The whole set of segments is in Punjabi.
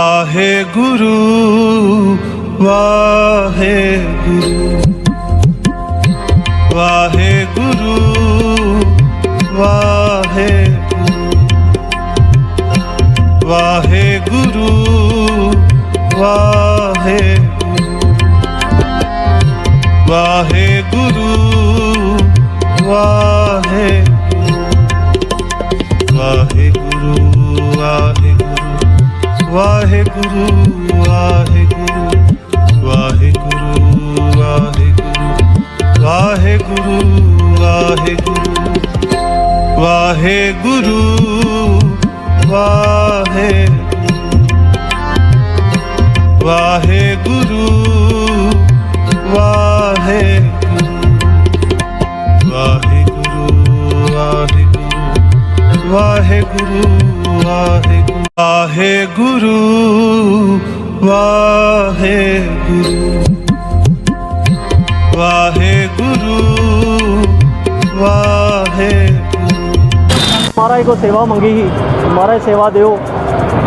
ਵਾਹਿਗੁਰੂ ਵਾਹਿਗੁਰੂ। ਵਾਹਿਗੁਰੂ ਵਾਹਿਗੁਰੂ ਵਾਹਿਗੁਰੂ ਵਾਹਿਗੁਰੂ ਵਾਹਿਗੁਰੂ ਵਾਹਿਗੁਰੂ ਵਾਹਿਗੁਰੂ ਵਾਹਿਗੁਰੂ ਮਹਾਰਾਜ ਕੋ ਸੇਵਾ ਮੰਗੀ ਸੀ ਮਹਾਰਾਜ ਸੇਵਾ ਦਿਓ।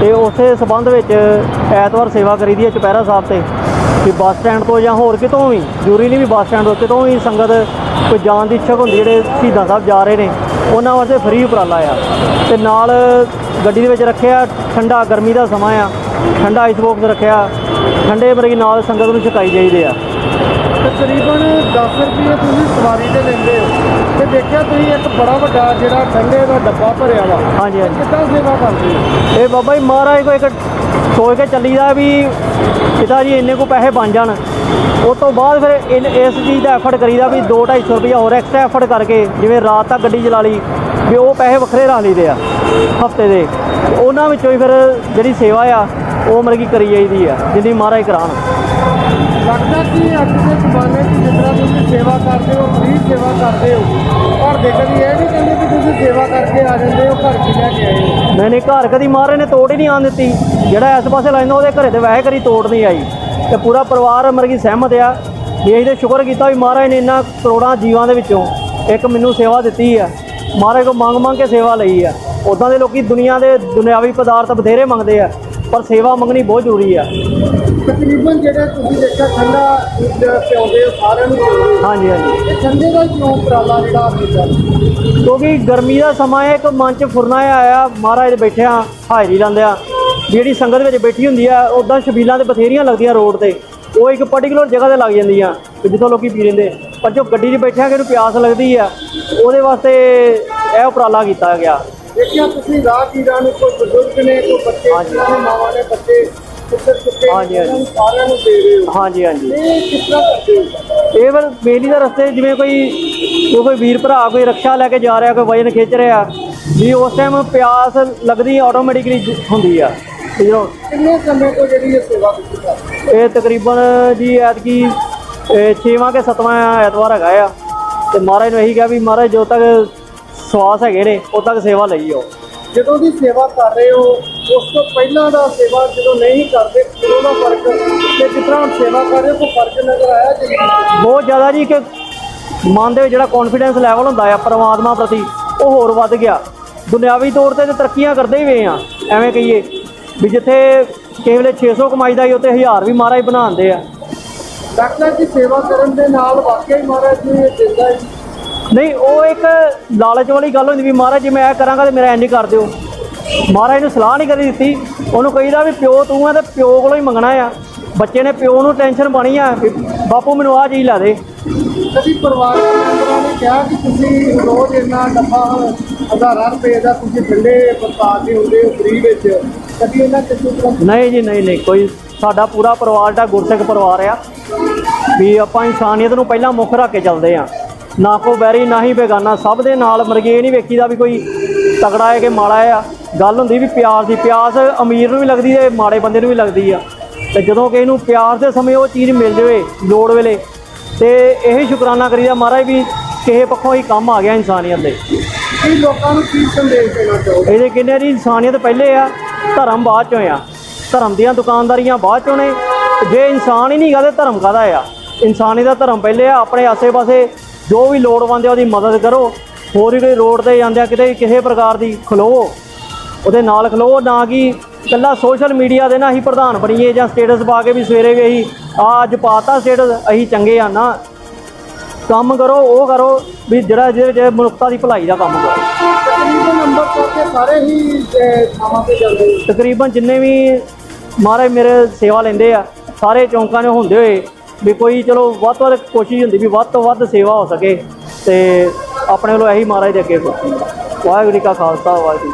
ਤੇ ਉਸੇ ਸਬੰਧ ਵਿੱਚ ਐਤਵਾਰ ਸੇਵਾ ਕਰੀਦੀ ਹੈ ਚੁਪਹਿਰਾ ਸਾਹਿਬ ਤੇ। ਕਿ ਬੱਸ ਸਟੈਂਡ ਤੋਂ ਜਾਂ ਹੋਰ ਕਿਤੋਂ ਵੀ, ਜ਼ਰੂਰੀ ਨਹੀਂ ਵੀ ਬੱਸ ਸਟੈਂਡ ਤੋਂ, ਕਿਤੋਂ ਵੀ ਸੰਗਤ ਕੋਈ ਜਾਣ ਦੀ ਇੱਛੁਕ ਹੁੰਦੀ, ਜਿਹੜੇ ਸ਼ਹੀਦਾਂ ਸਾਹਿਬ ਜਾ ਰਹੇ ਨੇ, ਉਹਨਾਂ ਵਾਸਤੇ ਫ੍ਰੀ ਉਪਰਾਲਾ ਆ। ਤੇ ਨਾਲ ਗੱਡੀ ਦੇ ਵਿੱਚ ਰੱਖਿਆ, ਠੰਡਾ, ਗਰਮੀ ਦਾ ਸਮਾਂ ਆ। ਠੰਡਾ ਆਈਸ ਬਾਕਸ ਰੱਖਿਆ। ਠੰਡੇ ਮਰਗੀ ਨਾਲ ਸੰਗਤ ਨੂੰ ਛਕਾਈ ਜਾਈਦੇ ਆ। ਤਕਰੀਬਨ 10 ਰੁਪਏ ਤੁਸੀਂ ਸਵਾਰੀ ਦੇ ਲੈਂਦੇ ਹੋ। ਤੇ ਦੇਖਿਆ ਤੁਸੀਂ ਇੱਕ ਬੜਾ ਵੱਡਾ ਜਿਹੜਾ ਠੰਡੇ ਦਾ ਡੱਬਾ ਭਰਿਆ ਵਾ। ਹਾਂਜੀ ਹਾਂਜੀ। ਕਿੱਦਾਂ ਸੇਵਾ ਕਰਦੇ ਹੋ? ਇਹ ਬਾਬਾ ਜੀ ਮਹਾਰਾਜ ਕੋ ਇੱਕ ਸੋਚ ਕੇ ਚੱਲੀਦਾ ਵੀ ਪਿਤਾ ਜੀ ਇੰਨੇ ਕੋ ਪੈਸੇ ਬਣ ਜਾਣ। ਉਸ ਤੋਂ ਬਾਅਦ ਫਿਰ ਇਨ- ਇਸ ਚੀਜ਼ ਦਾ ਐਫਰਟ ਕਰੀਦਾ ਵੀ 2-250 ਰੁਪਇਆ ਹੋਰ ਐਕਸਟਰਾ ਐਫਰਟ ਕਰਕੇ ਜਿਵੇਂ ਰਾਤ ਤੱਕ ਗੱਡੀ ਚਲਾ ਲਈ ਵੀ ਉਹ ਪੈਸੇ ਵੱਖਰੇ ਰੱਖ ਲਈਦੇ ਆ ਹਫ਼ਤੇ ਦੇ। ਤੇ ਉਹਨਾਂ ਵਿੱਚੋਂ ਹੀ ਫਿਰ ਜਿਹੜੀ ਸੇਵਾ ਆ ਉਹ ਮਤਲਬ ਕਿ ਕਰੀ ਜਾਈਦੀ ਆ ਜਿੰਨੀ ਮਹਾਰਾਜ ਕਰਾਉਣ ਲੱਗਦਾ ਕਿ ਅੱਜ ਦੇ ਜ਼ਮਾਨੇ 'ਚ ਜਿਸ ਤਰ੍ਹਾਂ ਤੁਸੀਂ ਸੇਵਾ ਕਰਦੇ ਹੋ, ਫ੍ਰੀ ਸੇਵਾ ਕਰਦੇ ਹੋ ਪਰ ਦੇ ਕਦੀ ਇਹ ਨਹੀਂ ਕਹਿੰਦੇ ਕਿ ਤੁਸੀਂ ਸੇਵਾ ਕਰਕੇ ਆ ਜਾਂਦੇ ਹੋ, ਘਰ ਕੀ ਲੈ ਕੇ ਆਏ ਹੋ? ਨਹੀਂ ਨਹੀਂ, ਘਰ ਕਦੀ ਮਹਾਰਾਜ ਨੇ, ਤੋੜ ਹੀ ਨਹੀਂ ਆਉਣ ਦਿੱਤੀ। ਜਿਹੜਾ ਇਸ ਪਾਸੇ ਲੈਂਦਾ ਉਹਦੇ ਘਰੇ ਤੇ ਵੈਸੇ ਕਦੀ ਤੋੜ ਨਹੀਂ ਆਈ। ਤੇ ਪੂਰਾ ਪਰਿਵਾਰ ਮਰਗੀ ਸਹਿਮਤ ਆ ਦੇਸ਼ ਦੇ ਸ਼ੁਕਰ ਕੀਤਾ ਵੀ ਮਹਾਰਾਜ ਨੇ ਇੰਨਾ ਕਰੋੜਾਂ ਜੀਵਾਂ ਦੇ ਵਿੱਚੋਂ ਇੱਕ ਮੈਨੂੰ ਸੇਵਾ ਦਿੱਤੀ ਆ। ਮਹਾਰਾਜ ਕੋ ਮੰਗ ਮੰਗ ਕੇ ਸੇਵਾ ਲਈ ਆ। ਉਦਾਂ ਦੇ ਲੋਕੀ ਦੁਨੀਆ ਦੇ ਦੁਨਿਆਵੀ ਪਦਾਰਥ ਬਥੇਰੇ ਮੰਗਦੇ ਆ। ਪਰ ਸੇਵਾ ਮੰਗਣੀ ਬਹੁਤ ਜ਼ਰੂਰੀ ਆ। ਤਕਰੀਬਨ ਜਿਹੜੇ ਤੁਸੀਂ ਦੇਖਿਆ ਠੰਡਾ ਦੁੱਧ ਪਿਆਉਂਦੇ ਹੋ ਸਾਰਿਆਂ ਨੂੰ ਹਾਂਜੀ ਹਾਂਜੀ। ਠੰਡੇ ਦਾ ਕਿਉਂ ਉਪਰਾਲਾ ਜਿਹੜਾ ਆਪ ਕੀਤਾ? ਕਿਉਂਕਿ ਗਰਮੀ ਦਾ ਸਮਾਂ ਹੈ ਇੱਕ ਮਨ 'ਚ ਫੁਰਨਾ ਆਇਆ ਮਹਾਰਾਜ ਦੇ ਬੈਠਿਆ ਹਾਜ਼ਰੀ ਲਾਉਂਦੇ ਆ। ਜਿਹੜੀ ਸੰਗਤ ਵਿੱਚ ਬੈਠੀ ਹੁੰਦੀ ਆ ਉਦਾਂ ਛਬੀਲਾਂ ਤੇ ਬਥੇਰੀਆਂ ਲੱਗਦੀਆਂ ਰੋਡ ਤੇ। ਉਹ ਇੱਕ ਪਾਰਟਿਕੂਲਰ ਜਗ੍ਹਾ ਤੇ ਲੱਗ ਜਾਂਦੀਆਂ ਜਿੱਥੋਂ ਲੋਕੀ ਪੀ ਲੈਂਦੇ। ਪਰ ਜੋ ਗੱਡੀ 'ਚ ਬੈਠਿਆ ਕਿ ਇਹਨੂੰ ਪਿਆਸ ਲੱਗਦੀ ਆ ਉਹਦੇ ਵਾਸਤੇ ਇਹ ਉਪਰਾਲਾ ਕੀਤਾ ਗਿਆ। ਦੇਖਿਆ ਤੁਸੀਂ ਰਾਹਗੀਰਾਂ ਨੂੰ ਕੋਈ ਬਜ਼ੁਰਗ ਨੇ ਕੋਈ ਬੱਚੇ ਦੇ ਮਾਵਾਂ ਨੇ ਬੱਚੇ ਹਾਂਜੀ, ਉਹਨਾਂ ਨੂੰ ਸਾਰਿਆਂ ਨੂੰ ਦੇ ਰਹੇ ਹੋ। ਹਾਂਜੀ ਹਾਂਜੀ। ਇਹ ਕਿਸ ਤਰ੍ਹਾਂ ਕਰਦੇ ਹੋ? ਇਹ ਫਿਰ ਬੇਲੀ ਦੇ ਰਸਤੇ ਜਿਵੇਂ ਕੋਈ ਕੋਈ ਵੀਰ ਭਰਾ ਕੋਈ ਰਕਸ਼ਾ ਲੈ ਕੇ ਜਾ ਰਿਹਾ ਕੋਈ ਵਜਨ ਖਿੱਚ ਰਿਹਾ ਵੀ ਉਸ ਟਾਈਮ ਪਿਆਸ ਲੱਗਦੀ ਆਟੋਮੈਟਿਕਲੀ ਹੁੰਦੀ ਆ। ਕਿੰਨੇ ਸਮੇਂ ਤੋਂ ਜਿਹੜੀ ਇਹ ਸੇਵਾ? ਇਹ ਤਕਰੀਬਨ ਜੀ ਐਤਕੀ 6ਵਾਂ ਕੇ 7ਵਾਂ ਐਤਵਾਰ ਹੈਗਾ ਆ। ਤੇ ਮਹਾਰਾਜ ਨੂੰ ਇਹੀ ਕਿਹਾ ਵੀ ਮਹਾਰਾਜ ਜੋ ਤੱਕ ਸਵਾਸ ਹੈਗੇ ਨੇ ਉਦੋਂ ਤੱਕ ਸੇਵਾ ਲਈ ਜਾਓ ਜਦੋਂ ਦੀ ਸੇਵਾ ਕਰ ਰਹੇ ਹੋ ਉਸ ਤੋਂ ਪਹਿਲਾਂ ਦਾ ਸੇਵਾ ਜਦੋਂ ਨਹੀਂ ਕਰਦੇ ਉਦੋਂ ਦਾ ਫ਼ਰਕ ਤੇ ਜਿਸ ਤਰ੍ਹਾਂ ਸੇਵਾ ਕਰ ਰਹੇ ਹੋ ਕੋਈ ਫ਼ਰਕ ਨਜ਼ਰ ਆਇਆ ਜੀ? ਬਹੁਤ ਜ਼ਿਆਦਾ ਜੀ ਕਿ ਮਨ ਦੇ ਵਿੱਚ ਜਿਹੜਾ ਕੌਨਫੀਡੈਂਸ ਲੈਵਲ ਹੁੰਦਾ ਆ ਪਰਮਾਤਮਾ ਪ੍ਰਤੀ ਉਹ ਹੋਰ ਵੱਧ ਗਿਆ। ਦੁਨਿਆਵੀ ਤੌਰ ਤੇ ਤੇ ਤਰੱਕੀਆਂ ਕਰਦੇ ਹੀ ਵੇ ਆ ਐਵੇਂ ਕਹੀਏ। ਵੀ ਜਿੱਥੇ ਕਿਸੇ ਵੇਲੇ 600 ਕਮਾਈਦਾ ਹੀ ਉੱਥੇ 1000 ਵੀ ਮਹਾਰਾਜ ਬਣਾਉਂਦੇ ਆ। ਡਾਕਟਰ ਦੀ ਸੇਵਾ ਕਰਨ ਦੇ ਨਾਲ ਵਾਕਿਆ ਹੀ ਮਹਾਰਾਜ ਇਹ ਦਿੰਦਾ ਹੈ ਨਹੀਂ ਉਹ ਇੱਕ ਲਾਲਚ ਵਾਲੀ ਗੱਲ ਹੁੰਦੀ ਵੀ ਮਹਾਰਾਜ ਜੇ ਮੈਂ ਇਹ ਕਰਾਂਗਾ ਤੇ ਮੇਰਾ ਇੰਜ ਹੀ ਕਰ ਦਿਓ। ਮਹਾਰਾਜ ਨੂੰ ਸਲਾਹ ਨਹੀਂ ਕਰੀ ਦਿੱਤੀ। ਉਹਨੂੰ ਕਹੀਦਾ ਵੀ ਪਿਓ ਤੂੰ ਆ ਤੇ ਪਿਓ ਕੋਲੋਂ ਹੀ ਮੰਗਣਾ ਆ। ਬੱਚੇ ਨੇ ਪਿਓ ਨੂੰ ਟੈਨਸ਼ਨ ਪਾਣੀ ਆ ਵੀ ਬਾਪੂ ਮੈਨੂੰ ਆਹ ਚੀਜ਼ ਲੈ ਦੇ। ਕਦੀ ਪਰਿਵਾਰ ਦੇ ਮੈਂਬਰਾਂ ਨੇ ਕਿਹਾ ਕਿ ਤੁਸੀਂ ਰੋਜ਼ ਇੰਨਾ ਡੱਬਾ ਹਜ਼ਾਰਾਂ ਰੁਪਏ ਦਾ ਤੁਸੀਂ ਠੰਡੇ ਬਰਸਾਤ ਦੇ ਹੁੰਦੇ ਹੋ ਫ੍ਰੀ ਵਿੱਚ। ਕਦੀ ਇਹਨਾਂ ਕਿਸੇ ਤਰ੍ਹਾਂ ਨਹੀਂ ਜੀ ਨਹੀਂ ਨਹੀਂ ਕੋਈ ਸਾਡਾ ਪੂਰਾ ਪਰਿਵਾਰ ਦਾ ਗੁਰਸਿੱਖ ਪਰਿਵਾਰ ਆ। ਵੀ ਆਪਾਂ ਇਨਸਾਨੀਅਤ ਨੂੰ ਪਹਿਲਾਂ ਮੁੱਖ ਰੱਖ ਕੇ ਚੱਲਦੇ ਆ। ਨਾ ਕੋ ਬੈਰੀ ਨਾ ਹੀ ਬੇਗਾਨਾ। ਸਭ ਦੇ ਨਾਲ ਮਰਗੇ ਇਹ ਨਹੀਂ ਵੇਖੀਦਾ ਵੀ ਕੋਈ ਤਗੜਾ ਹੈ ਕਿ ਮਾੜਾ ਆ ਗੱਲ ਹੁੰਦੀ ਵੀ ਪਿਆਰ ਦੀ ਪਿਆਸ ਅਮੀਰ ਨੂੰ ਵੀ ਲੱਗਦੀ ਤੇ ਮਾੜੇ ਬੰਦੇ ਨੂੰ ਵੀ ਲੱਗਦੀ ਆ। ਤੇ ਜਦੋਂ ਕਿਸੇ ਨੂੰ ਪਿਆਰ ਦੇ ਸਮੇਂ ਉਹ ਚੀਜ਼ ਮਿਲ ਜਾਵੇ ਲੋੜ ਵੇਲੇ ਤੇ ਇਹੀ ਸ਼ੁਕਰਾਨਾ ਕਰੀਦਾ ਮਹਾਰਾਜ ਵੀ ਕਿਸੇ ਪੱਖੋਂ ਹੀ ਕੰਮ ਆ ਗਿਆ ਇਨਸਾਨੀਅਤ ਦੇ। ਕੀ ਲੋਕਾਂ ਨੂੰ ਕੀ ਸੰਦੇਸ਼ ਦੇਣਾ ਚਾਹੋਗੇ? ਇਹਦੇ ਕਿੰਨੇ ਦੀ ਇਨਸਾਨੀਅਤ ਪਹਿਲੇ ਆ ਧਰਮ ਬਾਅਦ ਚੋਂ ਆ। ਧਰਮ ਦੀਆਂ ਦੁਕਾਨਦਾਰੀਆਂ ਬਾਅਦ ਚੋਂ ਨੇ। ਜੇ ਇਨਸਾਨ ਹੀ ਨਹੀਂ ਗਾ ਤੇ ਧਰਮ ਕਾਹਦਾ ਆ? ਇਨਸਾਨੀ ਦਾ ਧਰਮ ਪਹਿਲੇ ਆ ਆਪਣੇ ਆਸੇ-ਪਾਸੇ ਜੋ ਵੀ ਲੋੜਵੰਦ ਹੈ ਉਹਦੀ ਮਦਦ ਕਰੋ। ਹੋਰ ਵੀ ਕੋਈ ਰੋਡ ਤੇ ਜਾਂਦੇ ਆ ਕਿਤੇ ਵੀ ਕਿਸੇ ਪ੍ਰਕਾਰ ਦੀ ਖਲੋਵੋ ਉਹਦੇ ਨਾਲ ਖਲੋ ਨਾ ਕਿ ਇਕੱਲਾ ਸੋਸ਼ਲ ਮੀਡੀਆ ਦੇ ਨਾ ਅਸੀਂ ਪ੍ਰਧਾਨ ਬਣੀਏ ਜਾਂ ਸਟੇਟਸ ਪਾ ਕੇ ਵੀ ਸਵੇਰੇ ਵੀ ਅਸੀਂ ਆ ਅੱਜ ਪਾਤਾ ਸਟੇਟਸ ਅਸੀਂ ਚੰਗੇ ਆ ਨਾ। ਕੰਮ ਕਰੋ ਉਹ ਕਰੋ ਵੀ ਜਿਹੜਾ ਜਿਹੜੇ ਮਨੁੱਖਤਾ ਦੀ ਭਲਾਈ ਦਾ ਕੰਮ ਕਰੋ। ਤਕਰੀਬਨ ਨੰਬਰ ਕਰਕੇ ਸਾਰੇ ਹੀ ਅਹ, ਥਾਵਾਂ ਤੇ ਜਾਂਦੇ ਹੋ ਤਕਰੀਬਨ ਜਿੰਨੇ ਵੀ ਮਹਾਰਾਜ ਮੇਰੇ ਸੇਵਾ ਲੈਂਦੇ ਆ ਸਾਰੇ ਚੌਂਕਾਂ 'ਚ ਹੁੰਦੇ ਹੋਏ ਵੀ ਕੋਈ ਚਲੋ ਵੱਧ ਤੋਂ ਵੱਧ ਕੋਸ਼ਿਸ਼ ਹੁੰਦੀ ਵੀ ਵੱਧ ਤੋਂ ਵੱਧ ਸੇਵਾ ਹੋ ਸਕੇ ਤੇ ਆਪਣੇ ਵੱਲੋਂ ਇਹੀ ਮਹਾਰਾਜ ਦੇ ਅੱਗੇ ਵਾਹਿਗੁਰੂ ਜੀ ਕਾ ਖਾਲਸਾ, ਵਾਹਿਗੁਰੂ ਜੀ